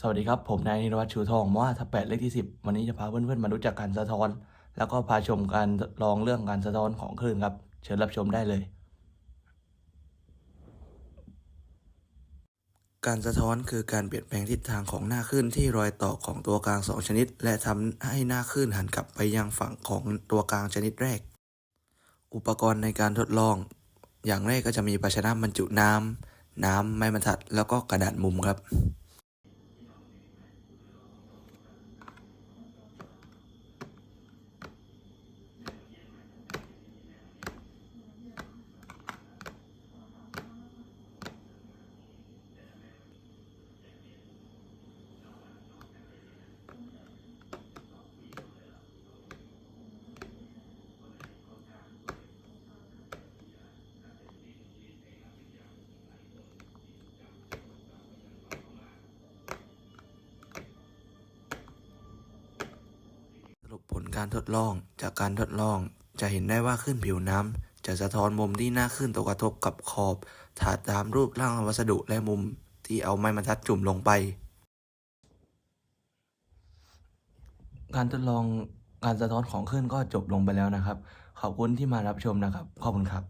สวัสดีครับ ผมนายนิรวัตรชูทองมอทับแปดเลขที่ 10 วันนี้จะพาเพื่อนๆมารู้จักการสะท้อน แล้วก็พาชมการลองเรื่องการสะท้อนของคลื่นครับ เชิญรับชมได้เลย การสะท้อนคือการเปลี่ยนแปลงทิศทางของหน้าคลื่นที่รอยต่อของตัวกลางสองชนิด และทำให้หน้าคลื่นหันกลับไปยังฝั่งของตัวกลางชนิดแรก อุปกรณ์ในการทดลอง อย่างแรกก็จะมีภาชนะบรรจุน้ำน้ำไม้บรรทัด แล้วก็กระดาษมุมครับ การทดลอง จากการทดลอง จะเห็นได้ว่าขึ้นผิวน้ำจะสะท้อนมุมที่หน้าขึ้นตกกระทบกับขอบถาดตามรูปร่างวัสดุและมุมที่เอาไม้บรรทัดจุ่มลงไป การทดลองการสะท้อนของขึ้นก็จบลงไปแล้วนะครับ ขอบคุณที่มารับชมนะครับ ขอบคุณครับ